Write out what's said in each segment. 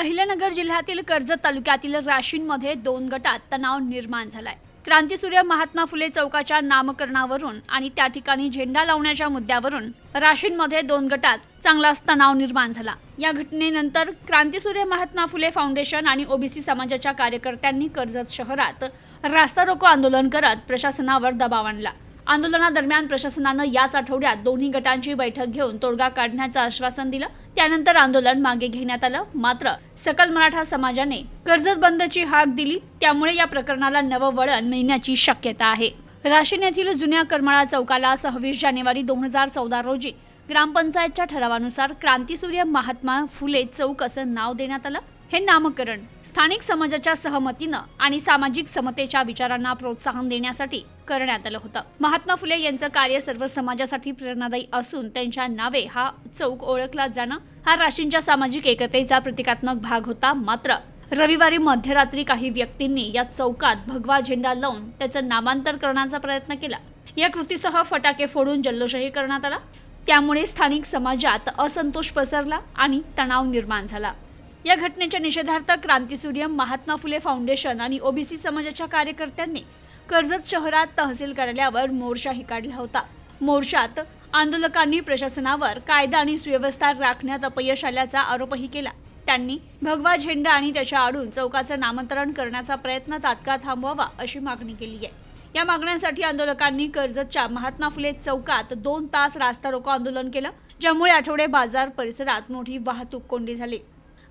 अहिल्यानगर जिल्ह्यातील कर्जत तालुक्यातील राशींमध्ये दोन गटात तणाव निर्माण झालाय. क्रांतीसूर्य महात्मा फुले चौकाच्या नामकरणावरून आणि त्या ठिकाणी झेंडा लावण्याच्या मुद्द्यावरून राशींमध्ये दोन गटात चांगलाच तणाव निर्माण झाला. या घटनेनंतर क्रांतीसूर्य महात्मा फुले फाउंडेशन आणि ओबीसी समाजाच्या कार्यकर्त्यांनी कर्जत शहरात रास्ता रोको आंदोलन करत प्रशासनावर दबाव आणला. आंदोलनादरम्यान प्रशासनानं याच आठवड्यात दोन्ही गटांची बैठक घेऊन तोडगा काढण्याचं आश्वासन दिलं. त्यानंतर आंदोलन मागे घेण्यात आलं. मात्र सकल मराठा समाजाने कर्जत बंदची हाक दिली. त्यामुळे या प्रकरणाला नवं वळण मिळण्याची शक्यता आहे. राशीन येथील जुन्या करमाळा चौकाला सव्वीस जानेवारी दोन हजार चौदा रोजी ग्रामपंचायतच्या ठरावानुसार क्रांतीसूर्य महात्मा फुले चौक असं नाव देण्यात आलं. हे नामकरण स्थानिक समाजाच्या सहमतीनं आणि सामाजिक समतेच्या विचारांना प्रोत्साहन देण्यासाठी करण्यात आलं होतं. महात्मा फुले यांचं कार्य सर्व समाजासाठी प्रेरणादायी असून त्यांच्या नावे हा चौक ओळखला जाणं हा राशींच्या सामाजिक एकतेचा प्रतिकात्मक भाग होता मात्र. रविवारी मध्यरात्री काही व्यक्तींनी या चौकात भगवा झेंडा लावून त्याचं नामांतर करण्याचा प्रयत्न केला. या कृतीसह फटाके फोडून जल्लोषही करण्यात आला. त्यामुळे स्थानिक समाजात असंतोष पसरला आणि तणाव निर्माण झाला. या घटनेच्या निषेधार्थ क्रांतीसूर्य महात्मा फुले फाउंडेशन आणि ओबीसी समाजाच्या कार्यकर्त्यांनी कर्जत शहरात तहसील कार्यालयावर मोर्चाही काढला होता. मोर्चात आंदोलकांनी प्रशासनावर कायदा आणि सुव्यवस्था राखण्यात अपयश आल्याचा आरोपही केला. त्यांनी भगवा झेंडा आणि त्याच्या आडून चौकाचं नामकरण करण्याचा प्रयत्न तात्काळ थांबवावा अशी मागणी केली आहे. या मागण्यांसाठी आंदोलकांनी कर्जतच्या महात्मा फुले चौकात दोन तास रास्ता रोको आंदोलन केलं ज्यामुळे आठवडे बाजार परिसरात मोठी वाहतूक कोंडी झाली.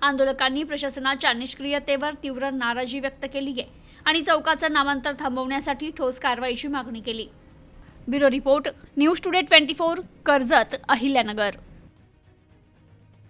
आंदोलकांनी प्रशासनाच्या निष्क्रियतेवर तीव्र नाराजी व्यक्त केली आहे आणि चौकाचं नामांतर थांबवण्यासाठी ठोस कारवाईची मागणी केली. Bureau report news today twenty four Karjat Ahilyanagar.